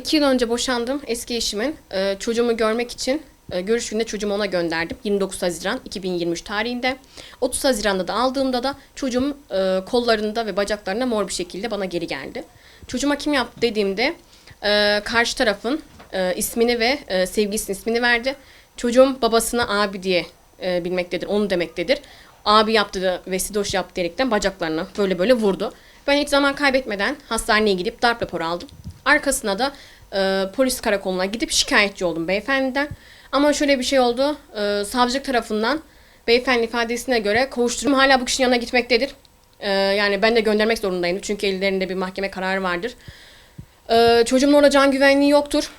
iki yıl önce boşandım eski eşimin. Ee, çocuğumu görmek için e, görüş gününe çocuğumu ona gönderdim. 29 Haziran 2023 tarihinde. 30 Haziran'da da aldığımda da çocuğum e, kollarında ve bacaklarında mor bir şekilde bana geri geldi. Çocuğuma kim yaptı dediğimde e, karşı tarafın e, ismini ve e, sevgilisinin ismini verdi. Çocuğum babasına abi diye e, bilmektedir, onu demektedir. Abi yaptı da ve Sidoş yaptı diyerekten bacaklarını böyle böyle vurdu. Ben hiç zaman kaybetmeden hastaneye gidip darp raporu aldım. Arkasına da e, polis karakoluna gidip şikayetçi oldum beyefendiden. Ama şöyle bir şey oldu. E, savcılık tarafından beyefendi ifadesine göre kovuşturum hala bu kişinin yanına gitmektedir. E, yani ben de göndermek zorundayım. Çünkü ellerinde bir mahkeme kararı vardır. E, çocuğumun orada can güvenliği yoktur.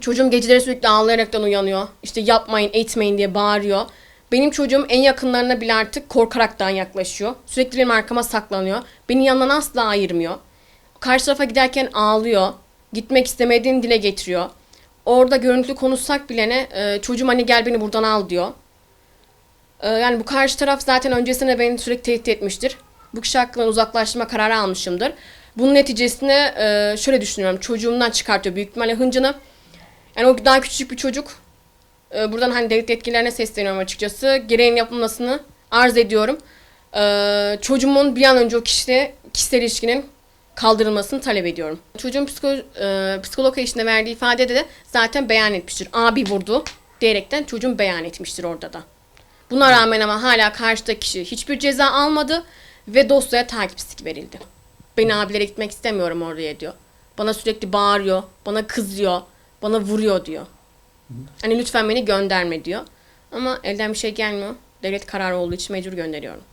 Çocuğum geceleri sürekli ağlayaraktan uyanıyor. İşte yapmayın, etmeyin diye bağırıyor. Benim çocuğum en yakınlarına bile artık korkaraktan yaklaşıyor. Sürekli benim arkama saklanıyor. Beni yanından asla ayırmıyor. Karşı tarafa giderken ağlıyor. Gitmek istemediğini dile getiriyor. Orada görüntülü konuşsak bile ne e, çocuğum hani gel beni buradan al diyor. E, yani bu karşı taraf zaten öncesinde beni sürekli tehdit etmiştir. Bu kişi hakkında uzaklaştırma kararı almışımdır. Bunun neticesinde e, şöyle düşünüyorum. Çocuğumdan çıkartıyor büyük ihtimalle hıncını. Yani o daha küçük bir çocuk. Ee, buradan hani devlet yetkililerine sesleniyorum açıkçası. Gereğin yapılmasını arz ediyorum. Ee, çocuğumun bir an önce o kişide kişisel ilişkinin kaldırılmasını talep ediyorum. Çocuğun psiko, e, psikolog eşine verdiği ifadede de zaten beyan etmiştir. Abi vurdu diyerekten çocuğum beyan etmiştir orada da. Buna rağmen ama hala karşıdaki kişi hiçbir ceza almadı ve dosyaya takipsizlik verildi. Ben abilere gitmek istemiyorum oraya diyor. Bana sürekli bağırıyor, bana kızıyor, bana vuruyor diyor. Hani lütfen beni gönderme diyor. Ama elden bir şey gelmiyor. Devlet kararı olduğu için mecbur gönderiyorum.